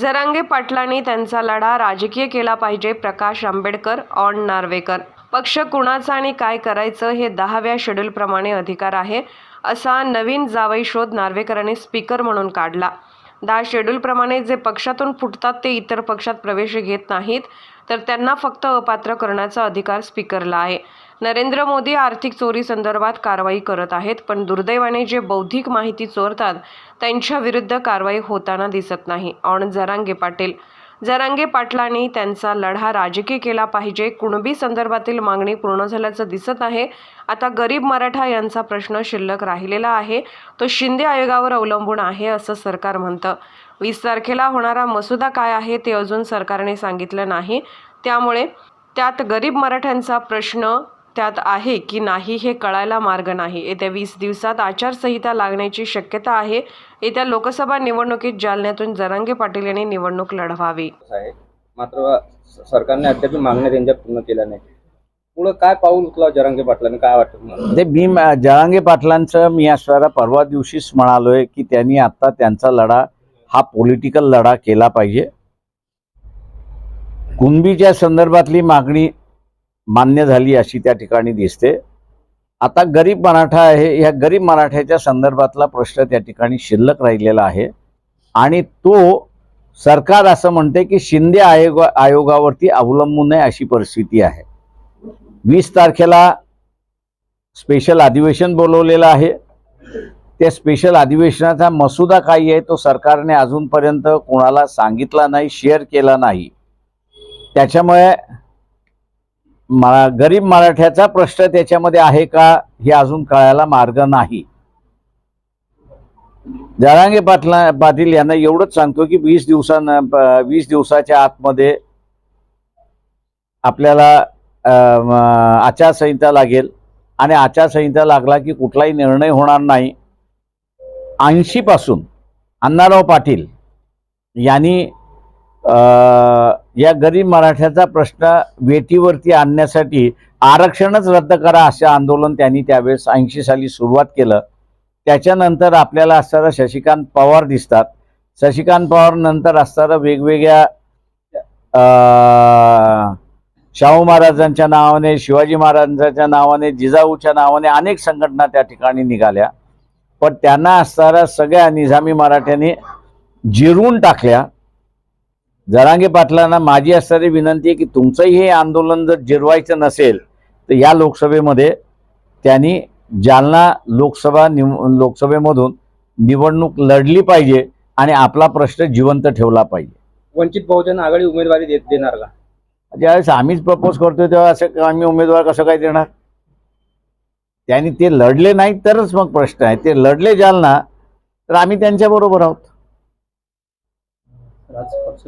जरांगे पाटलांनी त्यांचा लढा राजकीय केला पाहिजे प्रकाश आंबेडकर ऑन नार्वेकर. पक्ष कुणाचा आणि काय करायचं हे दहाव्या शेड्यूलप्रमाणे अधिकार आहे असा नवीन जावई शोध नार्वेकरांनी स्पीकर म्हणून काढला. दहा शेड्यूलप्रमाणे जे पक्षातून फुटतात ते इतर पक्षात प्रवेश घेत नाहीत तर त्यांना फक्त अपात्र करण्याचा अधिकार स्पीकरला आहे. नरेंद्र मोदी आर्थिक चोरी संदर्भात कारवाई करत आहेत पण दुर्दैवाने जे बौद्धिक माहिती चोरतात त्यांच्या विरुद्ध कारवाई होताना दिसत नाही. ऑन जरांगे पाटील. जरांगे पाटलांनी त्यांचा लढा राजकीय केला पाहिजे. कुणबी संदर्भातील मागणी पूर्ण झाल्याचं दिसत आहे. आता गरीब मराठा यांचा प्रश्न शिल्लक राहिलेला आहे. तो शिंदे आयोगावर अवलंबून आहे असं सरकार म्हणतं. वीस तारखेला होणारा मसुदा काय आहे ते अजून सरकारने सांगितलं नाही. त्यामुळे त्यात गरीब मराठ्यांचा प्रश्न त्यात आहे की नाही हे कळायला मार्ग नाही. येत्या वीस दिवसात आचारसंहिता लागण्याची शक्यता आहे. येत्या लोकसभा निवडणुकीत जालन्यातून जरांगे पाटील यांनी निवडणूक लढवावी. आहे. मात्र सरकारने अद्याप मागण्या त्यांच्या पूर्ण केल्या नाही पुढं काय पाऊल उचलावं जरांगे पाटलांनी? काय वाटतं ते मी म- जरांगे पाटलांचं मी असणारा परवा दिवशीच म्हणालोय की त्यांनी आता त्यांचा लढा हा पॉलिटिकल लढा केला पाहिजे. कुणबीच्या संदर्भातली मागणी मान्य झाली अशी त्या ठिकाणी दिसते. आता गरीब मराठा आहे या गरीब मराठ्याच्या संदर्भातला प्रश्न त्या ठिकाणी शिल्लक राहिलेला आहे. आणि तो सरकार असं म्हणते की शिंदे आयोग आयोगावरती अवलंबून आहे अशी परिस्थिती आहे. वीस तारखेला स्पेशल अधिवेशन बोलवलेलं आहे. त्या स्पेशल अधिवेशनाचा मसुदा काही आहे तो सरकारने अजूनपर्यंत कोणाला सांगितला नाही शेअर केला नाही. त्याच्यामुळे मरा गरीब मराठ्याचा प्रश्न त्याच्यामध्ये आहे का हे अजून कळायला मार्ग नाही. जरांगे पाटला पाटील यांना एवढंच सांगतो की वीस दिवसांना वीस दिवसाच्या आतमध्ये आपल्याला आचारसंहिता लागेल. आणि आचारसंहिता लागला की कुठलाही निर्णय होणार नाही. ऐंशीपासून अण्णाराव पाटील यांनी या गरीब मराठ्याचा प्रश्न वेटीवरती आणण्यासाठी आरक्षणच रद्द करा असे आंदोलन त्यांनी त्यावेळेस ऐंशी साली सुरुवात केलं. त्याच्यानंतर आपल्याला असणारा शशिकांत पवार दिसतात. शशिकांत पवार नंतर असणारा वेगवेगळ्या शाहू महाराजांच्या नावाने शिवाजी महाराजांच्या नावाने जिजाऊच्या नावाने अनेक संघटना त्या ठिकाणी निघाल्या. पण त्यांना असणाऱ्या सगळ्या निजामी मराठ्यांनी जिरून टाकल्या. जरांगे पाटलांना माझी असणारी विनंती आहे की तुमचंही हे आंदोलन जर जिरवायचं नसेल तर या लोकसभेमध्ये त्यांनी जालना लोकसभा निव लोकसभेमधून निवडणूक लढली पाहिजे आणि आपला प्रश्न जिवंत ठेवला पाहिजे. वंचित बहुजन आघाडी उमेदवारी देत देणार का? ज्यावेळेस आम्हीच प्रपोज करतोय तेव्हा असं आम्ही उमेदवार कसं काय देणार? त्यांनी ते लढले नाही तरच मग प्रश्न आहे. ते लढले जालना तर आम्ही त्यांच्या बरोबर आहोत. आज पक्ष